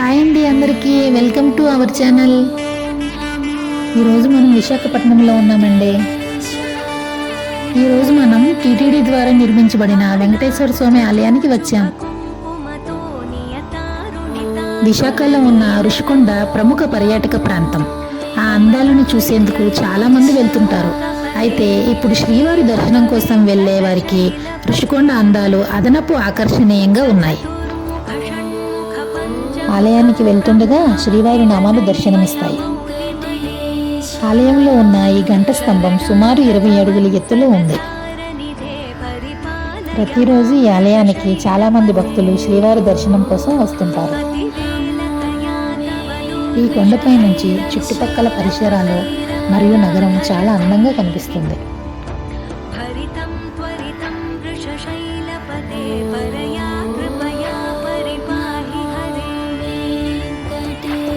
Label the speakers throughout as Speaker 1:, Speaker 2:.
Speaker 1: Hi అండి అందరికీ. Welcome to our channel ఈరోజు మనం విశాఖపట్నంలో ఉన్నామండి. ఈరోజు మనం టీటీడీ ద్వారా నిర్మించబడిన వెంకటేశ్వర స్వామి ఆలయానికి వచ్చాం. విశాఖలో ఉన్న ఋషికొండ ప్రముఖ పర్యాటక ప్రాంతం. ఆ అందాలను చూసేందుకు చాలా మంది వెళ్తుంటారు. అయితే ఇప్పుడు శ్రీవారి దర్శనం కోసం వెళ్ళే వారికి ఋషికొండ అందాలు అదనపు ఆకర్షణీయంగా ఉన్నాయి. ఆలయానికి వెళ్తుండగా శ్రీవారి నామాలు దర్శనమిస్తాయి. ఆలయంలో ఉన్న ఈ గంట స్తంభం సుమారు ఇరవై అడుగుల ఎత్తులో ఉంది. ప్రతిరోజు ఈ ఆలయానికి చాలా మంది భక్తులు శ్రీవారి దర్శనం కోసం వస్తుంటారు. ఈ కొండపై నుంచి చుట్టుపక్కల పరిసరాలు మరియు నగరం చాలా అందంగా కనిపిస్తుంది.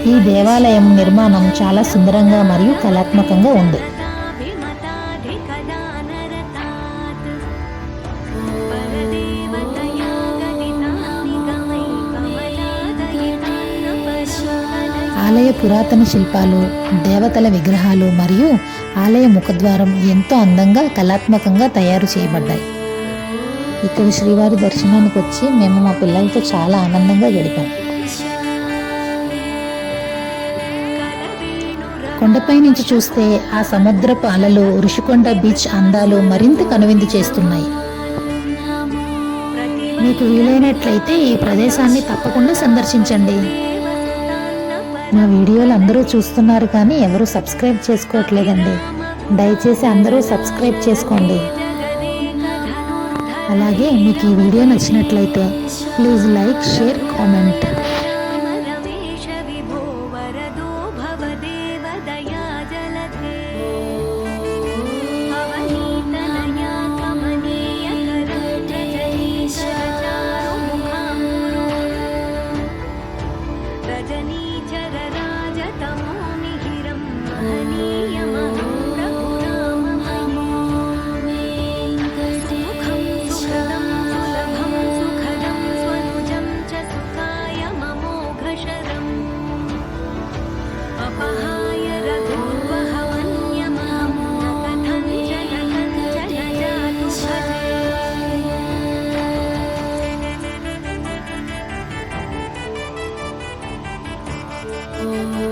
Speaker 1: ఈ దేవాలయం నిర్మాణం చాలా సుందరంగా మరియు కళాత్మకంగా ఉంది. ఆలయ పురాతన శిల్పాలు దేవతల విగ్రహాలు మరియు ఆలయ ముఖద్వారం ఎంతో అందంగా కళాత్మకంగా తయారు చేయబడ్డాయి. ఇక్కడ శ్రీవారి దర్శనానికి వచ్చి మేము మా పిల్లలతో చాలా ఆనందంగా గడిపాం. కొండపై నుంచి చూస్తే ఆ సముద్రపు అలలు ఋషికొండ బీచ్ అందాలు మరింత కనువిందు చేస్తున్నాయి. మీకు వీలైనట్లయితే ఈ ప్రదేశాన్ని తప్పకుండా సందర్శించండి. నా వీడియోలు అందరూ చూస్తున్నారు కానీ ఎవరు సబ్స్క్రైబ్ చేసుకోవట్లేదండి. దయచేసి అందరూ సబ్స్క్రైబ్ చేసుకోండి. అలాగే మీకు ఈ వీడియో నచ్చినట్లయితే ప్లీజ్ లైక్ షేర్ కామెంట్. रजनी जगराजतमो निहिरं महनीयमा Música